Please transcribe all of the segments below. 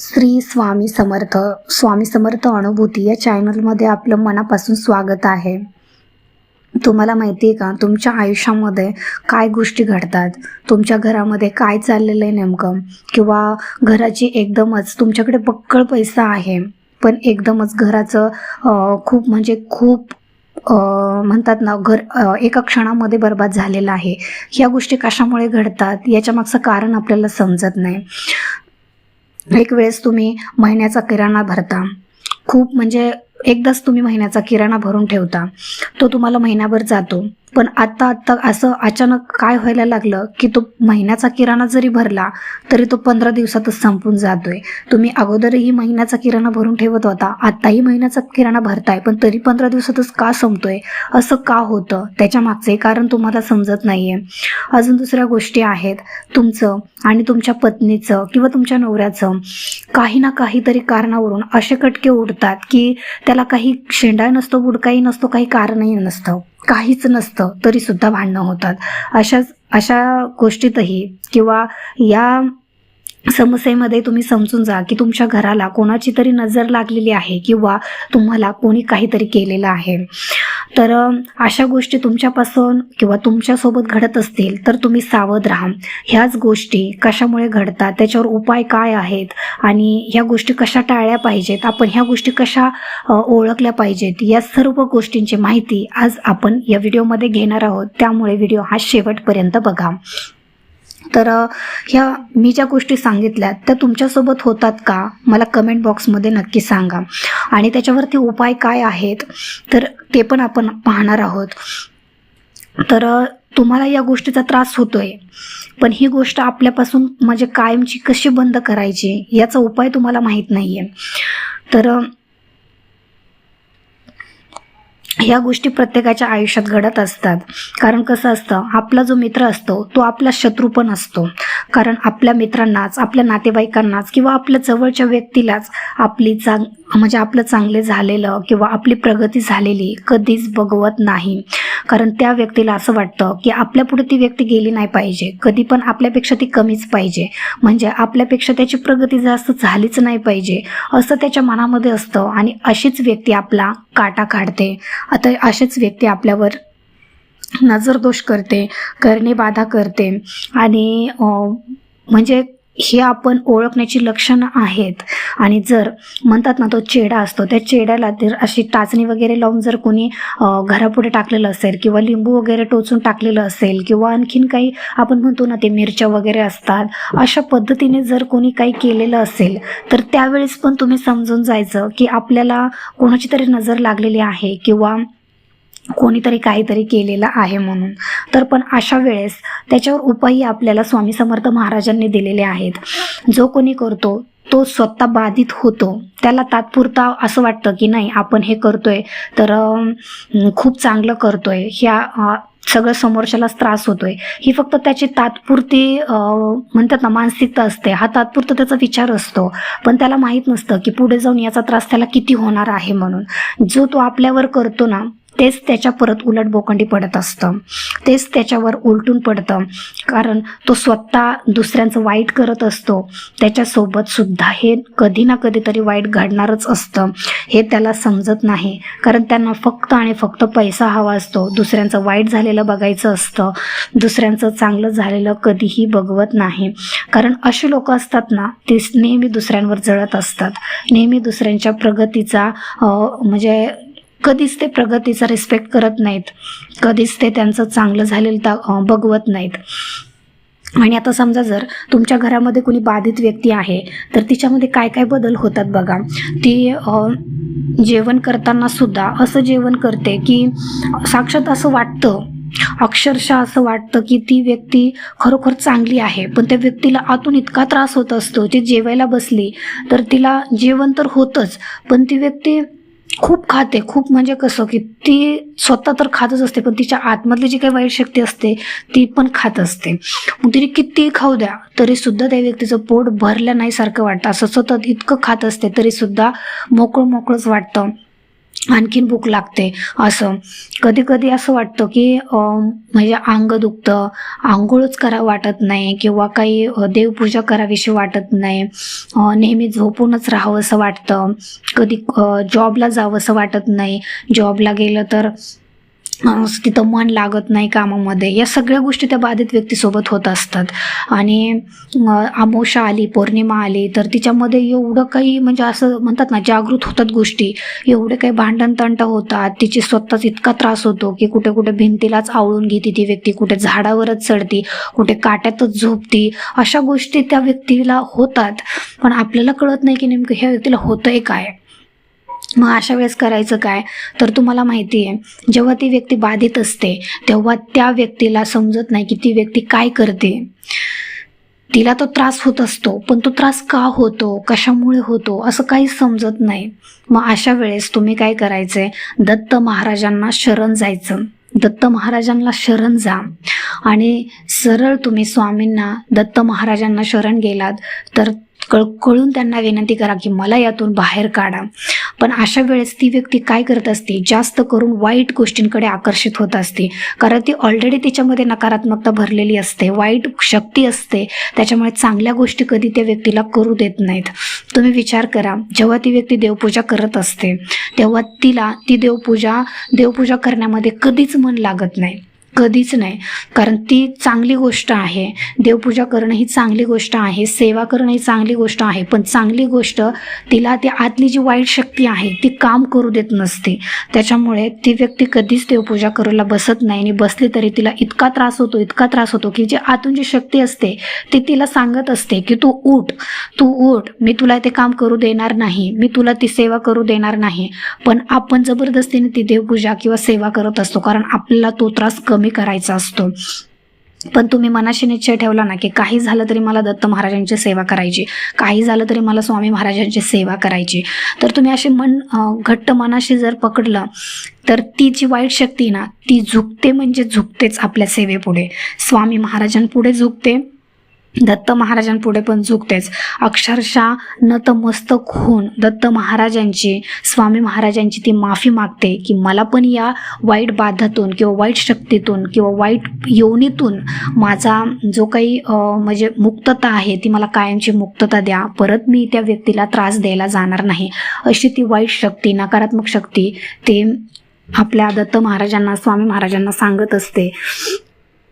श्री स्वामी समर्थ स्वामी समर्थ अनुभूती या चॅनलमध्ये आपलं मनापासून स्वागत आहे. तुम्हाला माहिती आहे का तुमच्या आयुष्यामध्ये काय गोष्टी घडतात? तुमच्या घरामध्ये काय चाललेलं आहे नेमकं? किंवा घराची एकदमच तुमच्याकडे पक्कळ पैसा आहे पण एकदमच घराचं खूप म्हणजे खूप म्हणतात ना घर एका क्षणामध्ये बर्बाद झालेलं आहे. ह्या गोष्टी कशामुळे घडतात? याच्या मागचं कारण आपल्याला समजत नाही. एक वेळेस तुम्ही महिन्याचा किराणा भरता. खूप म्हणजे एकदाच तुम्ही महिन्याचा किराणा भरून ठेवता तो तुम्हाला महिनाभर जातो. पण आत्ता आत्ता असं अचानक काय व्हायला लागलं की तो महिन्याचा किराणा जरी भरला तरी तो पंधरा दिवसातच संपून जातोय. तुम्ही अगोदरही महिन्याचा किराणा भरून ठेवत होता आत्ताही महिन्याचा किराणा भरताय पण तरी पंधरा दिवसातच का संपतोय? असं का होतं? त्याच्या मागचे कारण तुम्हाला समजत नाहीये. अजून दुसऱ्या गोष्टी आहेत. तुमचं आणि तुमच्या पत्नीचं किंवा तुमच्या नवऱ्याचं काही ना काहीतरी कारणावरून असे कटके उडतात की त्याला काही शेंडा नसतो बुडकाही नसतो काही कारणही नसतं. काहीच नसतं तरी सुद्धा भांडणं होतात. अशाच अशा गोष्टीतही किंवा या समस्येमध्ये तुम्ही समजून जा की तुमच्या घराला कोणाची तरी नजर लागलेली आहे किंवा तुम्हाला कोणी काहीतरी केलेलं आहे. तर अशा गोष्टी तुमच्यापासून किंवा तुमच्यासोबत घडत असतील तर तुम्ही सावध राहा. ह्याच गोष्टी कशामुळे घडतात त्याच्यावर उपाय काय आहेत आणि ह्या गोष्टी कशा टाळल्या पाहिजेत आपण ह्या गोष्टी कशा ओळखल्या पाहिजेत या सर्व गोष्टींची माहिती आज आपण या व्हिडिओमध्ये घेणार आहोत. त्यामुळे व्हिडिओ हा शेवटपर्यंत बघा. तर ह्या मी ज्या गोष्टी सांगितल्या त्या तुमच्यासोबत होतात का? मला कमेंट बॉक्समध्ये नक्की सांगा. आणि त्याच्यावरती उपाय काय आहेत? तर ते पण आपण पाहणार आहोत. तर तुम्हाला या गोष्टीचा त्रास होतोय पण ही गोष्ट आपल्यापासून म्हणजे कायमची कशी बंद करायची याचा उपाय तुम्हाला माहीत नाही आहे तर ह्या गोष्टी प्रत्येकाच्या आयुष्यात घडत असतात. कारण कसं असतं आपला जो मित्र असतो तो आपला शत्रू पण असतो. कारण आपल्या मित्रांनाच आपल्या नातेवाईकांनाच किंवा आपल्या जवळच्या व्यक्तीलाच आपली चांग म्हणजे आपलं चांगले झालेलं किंवा आपली प्रगती झालेली कधीच बघवत नाही. कारण त्या व्यक्तीला असं वाटतं की आपल्या पुढे ती व्यक्ती गेली नाही पाहिजे. कधी पण आपल्यापेक्षा ती कमीच पाहिजे. म्हणजे आपल्यापेक्षा त्याची प्रगती जास्त झालीच नाही पाहिजे. असं त्याच्या मनामध्ये असतं आणि अशीच व्यक्ती आपला काटा काढते. आता अशीच व्यक्ती आपल्यावर नजरदोष करते करणे बाधा करते. आणि म्हणजे हे आपण ओळखण्याची लक्षणं आहेत. आणि जर म्हणतात ना तो चेडा असतो त्या चेड्याला जर अशी टाचणी वगैरे लावून जर कोणी घरापुढे टाकलेलं असेल किंवा लिंबू वगैरे टोचून टाकलेलं असेल किंवा आणखीन काही आपण म्हणतो ना ते मिरच्या वगैरे असतात अशा पद्धतीने जर कोणी काही केलेलं असेल तर त्यावेळेस पण तुम्ही समजून जायचं की आपल्याला कोणाची तरी नजर लागलेली आहे किंवा कोणीतरी काहीतरी केलेलं आहे म्हणून. तर पण अशा वेळेस त्याच्यावर उपायही आपल्याला स्वामी समर्थ महाराजांनी दिलेले आहेत. जो कोणी करतो तो स्वतः बाधित होतो. त्याला तात्पुरता असं वाटतं की नाही आपण हे करतोय तर खूप चांगलं करतोय. ह्या सगळं समोरच्यालाच त्रास होतोय. ही फक्त त्याची तात्पुरती म्हणतात ना मानसिकता असते. हा तात्पुरता त्याचा विचार असतो. पण त्याला माहीत नसतं की पुढे जाऊन याचा त्रास त्याला किती होणार आहे म्हणून. जो तो आपल्यावर करतो ना तेच त्याच्या परत उलट बोकंडी पडत असतं. तेच त्याच्यावर उलटून पडतं. कारण तो स्वतः दुसऱ्यांचं वाईट करत असतो. त्याच्यासोबत सुद्धा हे कधी ना कधीतरी वाईट घडणारच असतं. हे त्याला समजत नाही. कारण त्यांना फक्त आणि फक्त पैसा हवा असतो. दुसऱ्यांचं वाईट झालेलं बघायचं असतं. दुसऱ्यांचं चांगलं झालेलं कधीही बघवत नाही. कारण अशी लोक असतात ना ते नेहमी दुसऱ्यांवर जळत असतात. नेहमी दुसऱ्यांच्या प्रगतीचा म्हणजे कधीच ते प्रगतीचा रिस्पेक्ट करत नाहीत. कधीच ते त्यांचं चांगलं झालेलं दा बघवत नाहीत. आणि आता समजा जर तुमच्या घरामध्ये कोणी बाधित व्यक्ती आहे तर तिच्यामध्ये काय काय बदल होतात बघा. ती जेवण करताना सुद्धा असं जेवण करते की साक्षात असं वाटतं अक्षरशः असं वाटतं की ती व्यक्ती खरोखर चांगली आहे पण त्या व्यक्तीला आतून इतका त्रास होत असतो ती जेवायला बसली तर तिला जेवण तर होतंच पण ती व्यक्ती खूप खाते. खूप म्हणजे कसं की ती स्वतः तर खातच असते पण तिच्या आतमधली जी काही वाईट शक्ती असते ती पण खात असते. मग तिने किती खाऊ द्या तरी सुद्धा त्या व्यक्तीचं पोट भरलं नाही सारखं वाटतं. असं सतत इतकं खात असते तरी सुद्धा मोकळं मोकळंच वाटतं. आणखीन भूक लागते असं. कधी कधी असं वाटतं की म्हणजे अंग दुखतं आंघोळच करा वाटत नाही किंवा काही देवपूजा करावीशी वाटत नाही. नेहमी झोपूनच राहावं असं वाटतं. कधी जॉबला जावं असं वाटत नाही. जॉबला गेलं तर तिथं मन लागत नाही कामामध्ये. या सगळ्या गोष्टी त्या बाधित व्यक्तीसोबत होत असतात. आणि अं, आली पौर्णिमा आली तर तिच्यामध्ये एवढं काही म्हणजे असं म्हणतात ना जागृत होतात गोष्टी. एवढे काही भांडणतंट होतात. तिची स्वतःच इतका त्रास होतो की कुठे कुठे भिंतीलाच आवळून घेते ती व्यक्ती कुठे झाडावरच चढती कुठे काट्यातच झोपती. अशा गोष्टी त्या व्यक्तीला होतात. पण आपल्याला कळत नाही की नेमकं ह्या व्यक्तीला होतंय काय. मग अशा वेळेस करायचं काय? तर तुम्हाला माहिती आहे जेव्हा ती व्यक्ती बाधित असते तेव्हा त्या व्यक्तीला समजत नाही की ती व्यक्ती काय करते. तिला तो त्रास होत असतो पण तो त्रास का होतो कशामुळे होतो असं काही समजत नाही. मग अशा वेळेस तुम्ही काय करायचंय? दत्त महाराजांना शरण जायचं. दत्त महाराजांना शरण जा. आणि सरळ तुम्ही स्वामींना दत्त महाराजांना शरण गेलात तर कळ कळून त्यांना विनंती करा की मला यातून बाहेर काढा. पण अशा वेळेस ती व्यक्ती काय करत असते? जास्त करून वाईट गोष्टींकडे आकर्षित होत असते. कारण ती ऑलरेडी तिच्यामध्ये नकारात्मकता भरलेली असते. वाईट शक्ती असते. त्याच्यामुळे चांगल्या गोष्टी कधी त्या व्यक्तीला करू देत नाहीत. तुम्ही विचार करा. जेव्हा ती व्यक्ती देवपूजा करत असते तेव्हा तिला ती देवपूजा देवपूजा करण्यामध्ये कधीच मन लागत नाही. कधीच नाही. कारण ती चांगली गोष्ट आहे. देवपूजा करणं ही चांगली गोष्ट आहे. सेवा करणं ही चांगली गोष्ट आहे. पण चांगली गोष्ट तिला ती आतली जी वाईट शक्ती आहे ती काम करू देत नसते. त्याच्यामुळे ती व्यक्ती कधीच देवपूजा करायला बसत नाही आणि बसली तरी तिला इतका त्रास होतो इतका त्रास होतो की जी आतून जी शक्ती असते ती तिला सांगत असते की तू उठ तू उठ मी तुला ते काम करू देणार नाही मी तुला ती सेवा करू देणार नाही. पण आपण जबरदस्तीने ती देवपूजा किंवा सेवा करत असतो कारण आपल्याला तो त्रास कमी करायचा असतो. पण तुम्ही मनाशी निश्चय ठेवला ना की काही झालं तरी मला दत्त महाराजांची सेवा करायची काही झालं तरी मला स्वामी महाराजांची सेवा करायची. तर तुम्ही असे मन घट्ट मनाशी जर पकडलं तर ती जी वाईट शक्ती ना ती झुकते म्हणजे झुकतेच आपल्या सेवेपुढे. स्वामी महाराजांपुढे झुकते. दत्त महाराजांपुढे पण झुकतेच. अक्षरशः नतमस्तक होऊन दत्त महाराजांची स्वामी महाराजांची ती माफी मागते की मला पण या वाईट बाधातून किंवा वाईट शक्तीतून किंवा वाईट योनीतून माझा जो काही म्हणजे मुक्तता आहे ती मला कायमची मुक्तता द्या. परत मी त्या व्यक्तीला त्रास द्यायला जाणार नाही. अशी ती वाईट शक्ती नकारात्मक शक्ती ते आपल्या दत्त महाराजांना स्वामी महाराजांना सांगत असते.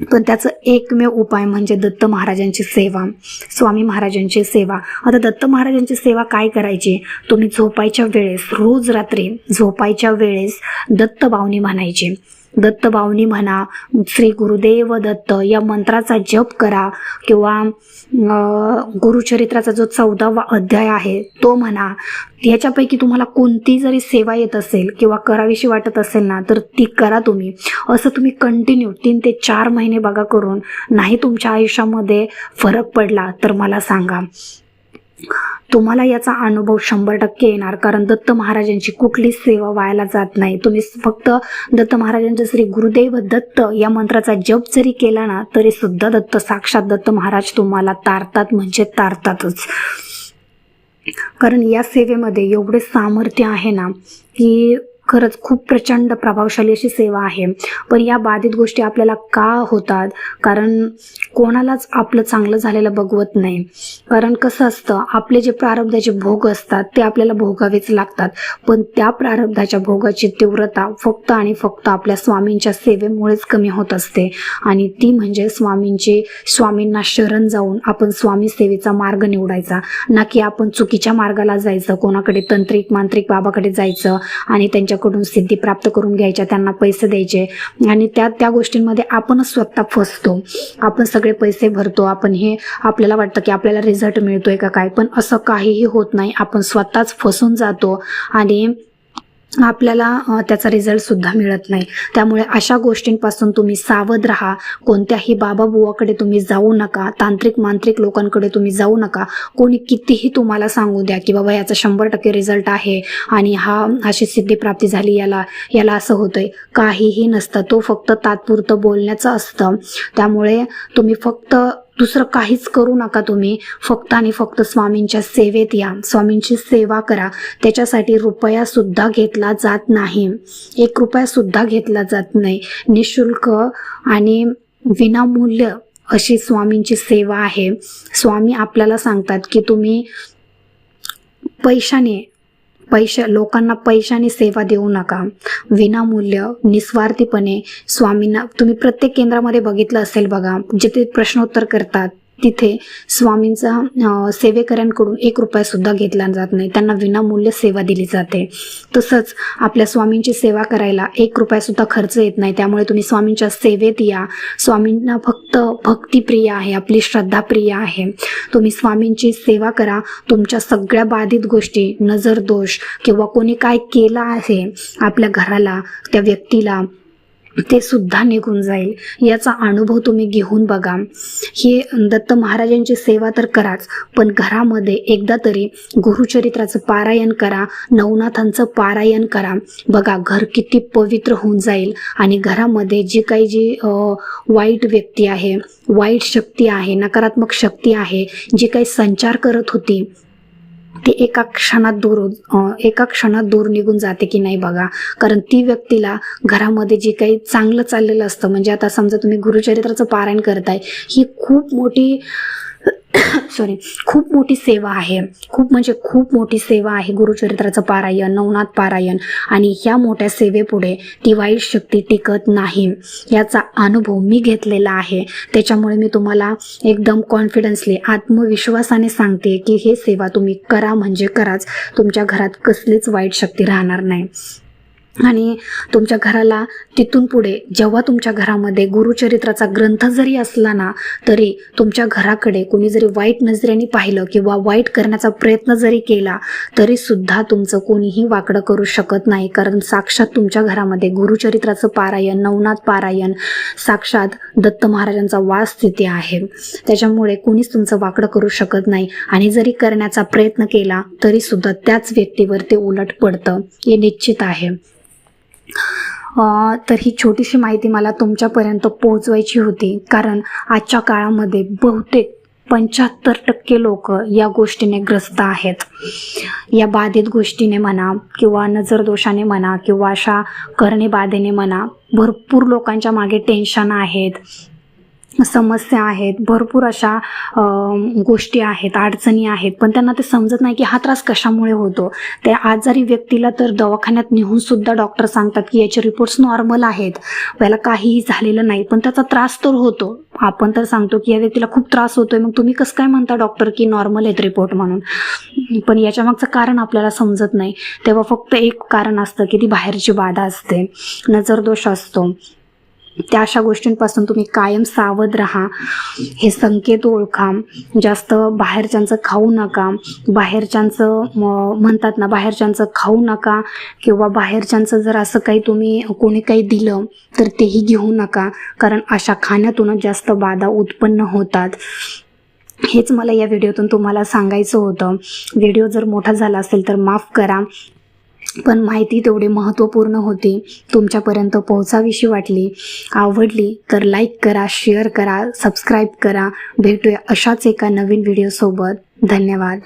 पण त्याचं एकमेव उपाय म्हणजे दत्त महाराजांची सेवा स्वामी महाराजांची सेवा. आता दत्त महाराजांची सेवा काय करायची? तुम्ही झोपायच्या वेळेस रोज रात्री झोपायच्या वेळेस दत्त बावनी म्हणायची दत्तबावनी म्हणा श्री गुरुदेव दत्त या मंत्राचा जप करा किंवा गुरुचरित्राचा जो चौदावा अध्याय आहे तो म्हणा. याच्यापैकी तुम्हाला कोणती जरी सेवा येत असेल किंवा करावीशी वाटत असेल ना तर ती करा तुम्ही. असं तुम्ही कंटिन्यू तीन ते चार महिने बघा करून नाही तुमच्या आयुष्यामध्ये फरक पडला तर मला सांगा. तुम्हाला याचा अनुभव शंभर टक्के येणार कारण दत्त महाराजांची कुठलीच सेवा व्हायला जात नाही. तुम्ही फक्त दत्त महाराजांचं श्री गुरुदेव दत्त या मंत्राचा जप जरी केला ना तरी सुद्धा दत्त साक्षात दत्त महाराज तुम्हाला तारतात म्हणजे तारतातच. कारण या सेवेमध्ये एवढे सामर्थ्य आहे ना की खरंच खूप प्रचंड प्रभावशाली अशी सेवा आहे. पण या बाधित गोष्टी आपल्याला का होतात? कारण कोणालाच आपलं चांगलं झालेलं बघवत नाही. कारण कसं असतं आपले जे प्रारब्धाचे भोग असतात ते आपल्याला भोगावेच लागतात. पण त्या प्रारब्धाच्या भोगाची तीव्रता फक्त आणि फक्त आपल्या स्वामींच्या सेवेमुळेच कमी होत असते. आणि ती म्हणजे स्वामींची स्वामींना शरण जाऊन आपण स्वामी सेवेचा मार्ग निवडायचा. ना की आपण चुकीच्या मार्गाला जायचं कोणाकडे तंत्रिक मांत्रिक बाबाकडे जायचं आणि त्यांच्या त्यांच्याकडून सिद्धी प्राप्त करून घ्यायच्या त्यांना पैसे द्यायचे. आणि त्या त्या गोष्टींमध्ये आपणच स्वतः फसतो. आपण सगळे पैसे भरतो. आपण हे आपल्याला वाटतं की आपल्याला रिझल्ट मिळतोय का काय? पण असं काहीही होत नाही. आपण स्वतःच फसून जातो आणि आपल्याला त्याचा रिझल्टसुद्धा मिळत नाही. त्यामुळे अशा गोष्टींपासून तुम्ही सावध राहा. कोणत्याही बाबा बुवाकडे तुम्ही जाऊ नका. तांत्रिक मांत्रिक लोकांकडे तुम्ही जाऊ नका. कोणी कितीही तुम्हाला सांगू द्या की बाबा याचा शंभर टक्के रिझल्ट आहे आणि हा अशी सिद्धिप्राप्ती झाली याला याला असं होतंय. काहीही नसतं. तो फक्त तात्पुरतं बोलण्याचं असतं. त्यामुळे तुम्ही फक्त दुसरं काहीच करू नका तुम्ही. फक्त आणि फक्त स्वामींच्या सेवेत या. स्वामींची सेवा करा. त्याच्यासाठी रुपया सुद्धा घेतला जात नाही. एक रुपया सुद्धा घेतला जात नाही. निशुल्क आणि विनामूल्य अशी स्वामींची सेवा आहे. स्वामी आपल्याला सांगतात की तुम्ही पैशाने पैशा लोकांना पैशाने सेवा देऊ नका. विनामूल्य निस्वार्थीपणे. स्वामींना तुम्ही प्रत्येक केंद्रामध्ये बघितलं असेल बघा जिथे प्रश्नोत्तर करतात. तिथे स्वामींचा सेवेकऱ्यांकडून एक रुपया सुद्धा घेतला जात नाही. त्यांना विनामूल्य सेवा दिली जाते. तसंच आपल्या स्वामींची सेवा करायला एक रुपया सुद्धा खर्च येत नाही. त्यामुळे तुम्ही स्वामींच्या सेवेत या. स्वामींना फक्त भक्तिप्रिय आहे आपली श्रद्धा प्रिय आहे. तुम्ही स्वामींची सेवा करा. तुमच्या सगळ्या बाधित गोष्टी नजर दोष किंवा कोणी काय केलं आहे आपल्या घराला त्या व्यक्तीला ते सुद्धा निघून जाईल. याचा अनुभव तुम्ही घेऊन बघा. हे दत्त महाराजांची सेवा तर कराच पण घरामध्ये एकदा तरी गुरुचरित्राचं पारायण करा नवनाथांचं पारायण करा. बघा घर किती पवित्र होऊन जाईल आणि घरामध्ये जी काही जी वाईट व्यक्ती आहे वाईट शक्ती आहे नकारात्मक शक्ती आहे जी काही संचार करत होती ती एका क्षणात दूर एका क्षणात दूर निघून जाते की नाही बघा. कारण ती व्यक्तीला घरामध्ये जे काही चांगलं चाललेलं असतं म्हणजे आता समजा तुम्ही गुरुचरित्राचं पारायण करताय ही खूप मोठी सॉरी खूप मोठी सेवा आहे. खूप म्हणजे खूप मोठी सेवा आहे गुरुचरित्राचं पारायण नवनाथ पारायण. आणि ह्या मोठ्या सेवेपुढे ती वाईट शक्ती टिकत नाही. याचा अनुभव मी घेतलेला आहे. त्याच्यामुळे मी तुम्हाला एकदम कॉन्फिडन्सली आत्मविश्वासाने सांगते की हे सेवा तुम्ही करा म्हणजे कराच. तुमच्या घरात कसलीच वाईट शक्ती राहणार नाही. आणि तुमच्या घराला तिथून पुढे जेव्हा तुमच्या घरामध्ये गुरुचरित्राचा ग्रंथ जरी असला ना तरी तुमच्या घराकडे कोणी जरी वाईट नजरेने पाहिलं किंवा वाईट करण्याचा प्रयत्न जरी केला तरी सुद्धा तुमचं कोणीही वाकडं करू शकत नाही. कारण साक्षात तुमच्या घरामध्ये गुरुचरित्राचं पारायण नवनाथ पारायण साक्षात दत्त महाराजांचा वास तिथे आहे. त्याच्यामुळे कोणीच तुमचं वाकडं करू शकत नाही. आणि जरी करण्याचा प्रयत्न केला तरी सुद्धा त्याच व्यक्तीवर ते उलट पडतं. हे निश्चित आहे. तर ही छोटीशी माहिती मला तुमच्यापर्यंत पोहोचवायची होती. कारण आजच्या काळामध्ये बहुतेक पंच्याहत्तर टक्के लोक या गोष्टीने ग्रस्त आहेत. या बाधित गोष्टीने म्हणा किंवा नजरदोषाने म्हणा किंवा अशा करणे बाधेने म्हणा भरपूर लोकांच्या मागे टेन्शन आहेत. समस्या आहेत भरपूर अशा गोष्टी आहेत अडचणी आहेत पण त्यांना ते समजत नाही की हा त्रास कशामुळे होतो. त्या आजारी व्यक्तीला तर दवाखान्यात नेऊन सुद्धा डॉक्टर सांगतात की याचे रिपोर्ट्स नॉर्मल आहेत. याला काहीही झालेलं नाही पण त्याचा त्रास तर होतो. आपण तर सांगतो की या व्यक्तीला खूप त्रास होतोय मग तुम्ही कसं काय म्हणता डॉक्टर की नॉर्मल आहेत रिपोर्ट म्हणून? पण याच्या मागचं कारण आपल्याला समजत नाही. तेव्हा फक्त एक कारण असतं की ती बाहेरची बाधा असते नजरदोष असतो. त्या अशा गोष्टींपासून तुम्ही कायम सावध राहा. हे संकेत ओळखा. जास्त बाहेरच्यांचं खाऊ नका. बाहेरच्यांचं म- म्हणतात ना बाहेरच्यांचं खाऊ नका किंवा बाहेरच्यांचं जर असं काही तुम्ही कोणी काही दिलं तर तेही घेऊ नका. कारण अशा खाण्यातूनच जास्त बाधा उत्पन्न होतात. हेच मला या व्हिडिओतून तुम्हाला सांगायचं होतं. व्हिडिओ जर मोठा झाला असेल तर माफ करा. पण माहिती तेवढी महत्त्वपूर्ण होती. तुमच्यापर्यंत पोहोचावीशी वाटली. आवडली तर लाईक करा शेअर करा सबस्क्राईब करा. भेटूया अशाच एका नवीन व्हिडिओसोबत धन्यवाद.